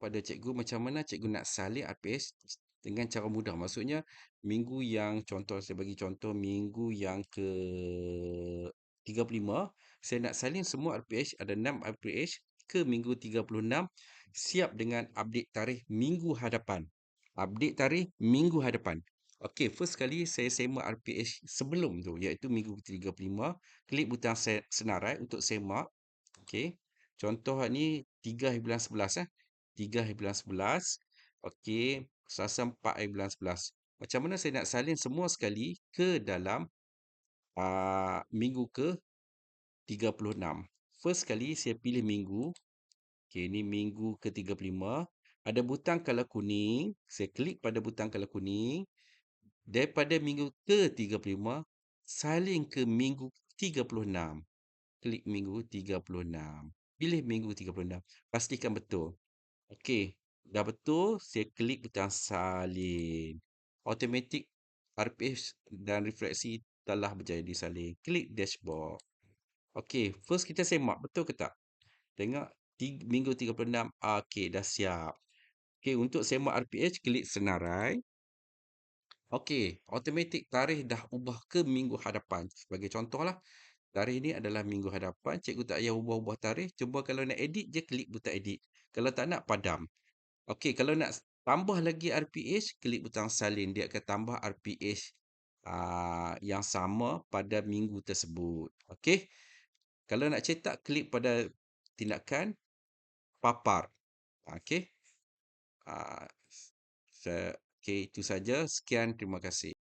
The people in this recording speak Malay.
pada cikgu macam mana cikgu nak salin RPH dengan cara mudah. Maksudnya minggu yang contoh saya bagi contoh minggu yang ke 35 saya nak salin semua RPH ada 6 RPH ke minggu 36 siap dengan update tarikh minggu hadapan. Update tarikh minggu hadapan. Okey, first sekali saya semak RPH sebelum tu iaitu minggu 35, klik butang senarai untuk semak. Okey. Contoh ni 3/11 eh. 3/11. Okey, Selasa 4/11. Macam mana saya nak salin semua sekali ke dalam uh, minggu ke 36. First sekali saya pilih minggu. Okey, ini minggu ke 35. Ada butang color kuning. Saya klik pada butang color kuning. Daripada minggu ke 35, salin ke minggu 36. Klik minggu 36. Pilih minggu 36. Pastikan betul. Okey, dah betul, saya klik butang salin. Automatik RPH dan refleksi telah berjaya disalin. Klik dashboard. Okey, first kita semak betul ke tak? Tengok minggu 36. Okey, dah siap. Okey, untuk semak RPH klik senarai. Okey, automatik tarikh dah ubah ke minggu hadapan. Sebagai contohlah, tarikh ni adalah minggu hadapan. Cikgu tak payah ubah-ubah tarikh. Cuma kalau nak edit je klik butang edit. Kalau tak nak padam. Okey, kalau nak tambah lagi RPH, klik butang salin. Dia akan tambah RPH uh, yang sama pada minggu tersebut. Okey. Kalau nak cetak, klik pada tindakan papar. Okey. Uh, okay, itu saja. Sekian, terima kasih.